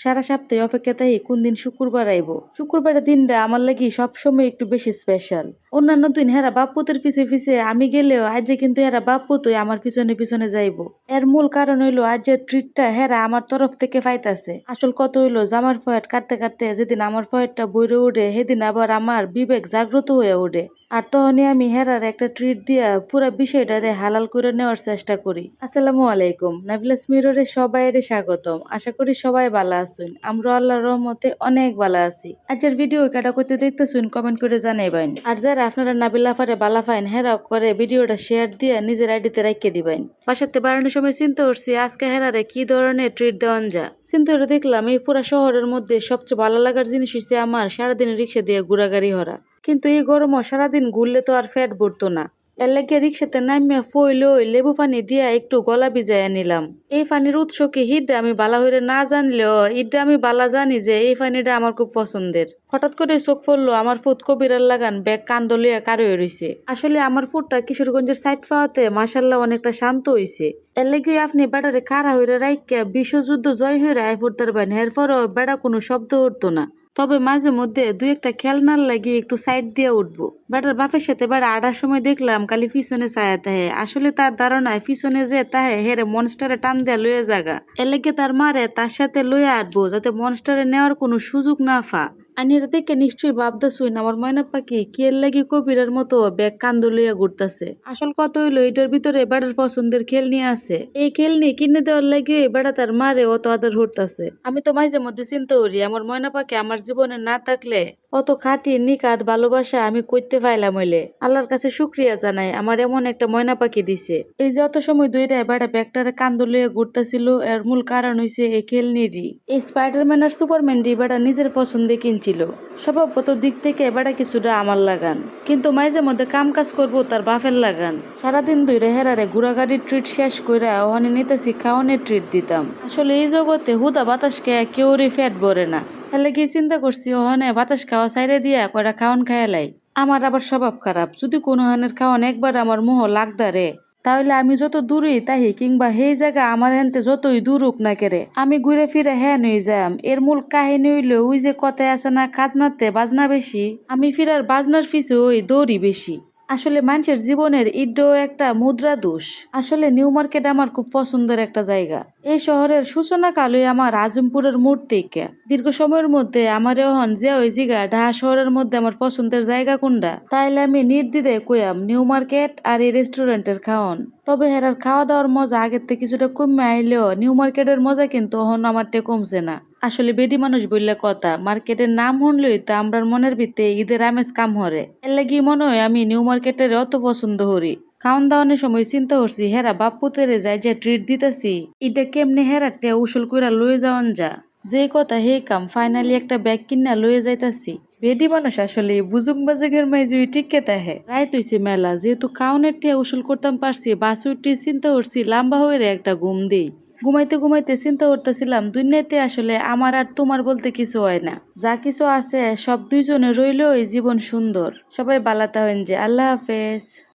সারা সপ্তাহে অপেক্ষা তাই কোন দিন শুক্রবার আইব। শুক্রবারের দিনটা আমার লাগি সবসময় একটু বেশি স্পেশাল অন্যান্য দিন হেরা বাপ্পুতের পিছে পিছে আমি গেলেও আজ যে কিন্তু হেরা বাপ্পুতই আমার পিছনে পিছনে যাইব। এর মূল কারণ হইল আজ যে ট্রিটটা হেরা আমার তরফ থেকে পাইতাছে। আসল কত হইল, জামার ফয়েট কাটতে কাটতে যেদিন আমার ফয়েটটা বইরে উঠে, সেদিন আবার আমার বিবেক জাগ্রত হয়ে উঠে। আর তখনই আমি হেরার একটা ট্রিট দিয়া পুরো বিষয়টারে হালাল করে নেওয়ার চেষ্টা করি। আসসালামু আলাইকুম, নাবিলাস মিররে সবাইরে স্বাগতম। আশা করি সবাই ভালো আছেন। আমরা আল্লাহর রহমতে অনেক ভালো আছি। আজকের ভিডিও কাটা করতে দেখতেছুন কমেন্ট করে জানাইবেন। আর যারা আপনারা নাবিলা ফারে বালা ফাইন, হেরাও করে ভিডিওটা শেয়ার দিয়ে নিজের আইডিতে রাখিয়ে দিবেন। পাশাতে বাড়ানোর সময় চিন্তা করছি, আজকে হেরারে কি ধরনের ট্রিট দেওয়ান যা চিন্তা করে দেখলাম, এই পুরা শহরের মধ্যে সবচেয়ে ভালো লাগার জিনিস হচ্ছে আমার সারাদিন রিক্সা দিয়ে ঘোরাগাড়ি হরা কিন্তু এই গরমও সারাদিন ঘুরলে তো আর ফ্যাট ভরতো না। এর রিক্সাতে নামিয়া ফইল লেবু পানি দিয়া একটু গলা ভিজাইয়া নিলাম। এই পানির উৎস কি? হিডটা আমি বালা হইরে না জানলেও ইডটা আমি বালা জানি যে এই পানিটা আমার খুব পছন্দের। হঠাৎ করে চোখ পড়ল, আমার ফুট কবিরার লাগান ব্যাগ কান্দ লইয়া কারও রইছে। আসলে আমার ফুটটা কিশোরগঞ্জের সাইড পাওয়াতে মাসাল্লাহ অনেকটা শান্ত হইছে। এর আপনি বেটারে কারা হইরে রাইকা বিশ্বযুদ্ধ জয় হইরে আই ফুটতার বান এরপরও বেড়া কোনো শব্দ উঠতো না। তবে মাঝে মধ্যে দু একটা খেলনার লাগিয়ে একটু সাইড দিয়ে উঠবো। বেটার বাপের সাথে বেড়া আডার সময় দেখলাম খালি পিছনে ছায়া তাহে। আসলে তার ধারণায় পিছনে যে তাহে হেরে মনস্টারে টান দেয়া লয়ে জাগা এলেগে তার মারে তার সাথে লয়ে আটবো যাতে মনস্টারে নেওয়ার কোনো সুযোগ না ফা আনির দেখে নিশ্চয়ই ভাবতেছুন আমার ময়না পাখি কি এর লাগি কবিরের মতো ব্যাগ কান্দ লইয়া ঘুরতাছে। আসল কত হইল, এটার ভিতরে বেড়ার পছন্দের খেলনি আছে। এই খেলনি কিনে দেওয়ার লাগি বেড়া তার মারে অত আদর হরতাছে আমি তো মাঝে মধ্যে চিন্তা করি, আমার ময়না পাখি আমার জীবনে না থাকলে অত খাটি নিকাত ভালোবাসা আমি করতে পাইলাম হইলে। আল্লাহর কাছে শুক্রিয়া জানাই, আমার এমন একটা ময়না পাখি দিছে। এই যে অত সময় দুইটায় বেড়া ব্যাগটারে কান্দ লইয়া ঘুরতাছিল, এর মূল কারণ হইছে এই খেলনিরই এই স্পাইডারম্যান আর সুপারম্যানটি বেড়া নিজের পছন্দে কিনছিল স্বভাবগত দিক থেকে বেড়া কিছুটা আমার লাগান। কিন্তু মাঝে মধ্যে কাম কাজ করব তার বাপের লাগান। সারাদিন দুই রেহেরারে ঘোরাগাড়ির ট্রিট শেষ কইরা ওখানে নিতেছি, খাওয়ানোর ট্রিট দিতাম। আসলে এই জগতে হুদা বাতাস খেয়ে কেউরই ফ্যাট ভরে না। তাহলে কি চিন্তা করছি ওখানে বাতাস খাওয়া সাইরে দিয়া কয়টা খাওয়ান খায়ালাই আমার আবার স্বভাব খারাপ। যদি কোনো হানের খাওয়ান একবার আমার মোহ লাগদারে। তাহলে আমি যত দূরই তাহি কিংবা সেই জায়গা আমার হেনতে যতই দূর না কেরে আমি ঘুরে ফিরে হ্যান হয়ে যাম। এর মূল কাহিনী হইলে, ওই যে কথায় আছে না, খাজনাতে বাজনা বেশি, আমি ফিরার বাজনার পিছে ওই দৌড়ি বেশি। আসলে মানুষের জীবনের ইড্ডও একটা মুদ্রা দোষ। আসলে নিউ মার্কেট আমার খুব পছন্দের একটা জায়গা। এই শহরের সূচনা কালই আমার আজমপুরের মূর্তিকা দীর্ঘ সময়ের মধ্যে আমার এখন যে ওই জায়গা ঢাহা শহরের মধ্যে আমার পছন্দের জায়গা কোনটা? তাইলে আমি নির্দ্বিধে কইয়াম, নিউ মার্কেট আর এই রেস্টুরেন্টের খাওন তবে হেরার খাওয়া দাওয়ার মজা আগের থেকে কিছুটা কমে আইলেও নিউ মার্কেটের মজা কিন্তু এখন আমার টে কমছে না। আসলে বেডি মানুষ বললে কথা, মার্কেটের নাম শুনলই তো আমরার মনের ভিতরে ঈদের আমেজ কাম হরে। এর লাগি মনে হয় আমি নিউ মার্কেটের অত পছন্দ করি খাওয়ান দাওয়ানোর সময় চিন্তা করছি, হেরা বাপ্পুতেরে যাই যে ট্রিট দিতেছি, এটা কেমনে হেরাতে উসুল কইরা লয়ে যাওয়ান যা? যে কথা, হে কাম ফাইনালি একটা ব্যাগ কিনা লয়ে যাইতাছি। বেডি মানুষ আসলে বুজুং বাজুগের মাইজুই টিকে তাহে রায় তুইছে মেলা, যেহেতু কাউনের টিয়া উসুল করতাম পারছি বাসুরটি চিন্তা করছি, লম্বা হয়ে একটা ঘুম দেই। ঘুমাইতে ঘুমাইতে চিন্তা করতেছিলাম, দুনিয়াতে আসলে আমার আর তোমার বলতে কিছু হয় না। যা কিছু আছে, সব দুইজনে রইলেও এই জীবন সুন্দর। সবাই বালাতা হইন যে, আল্লাহ হাফেজ।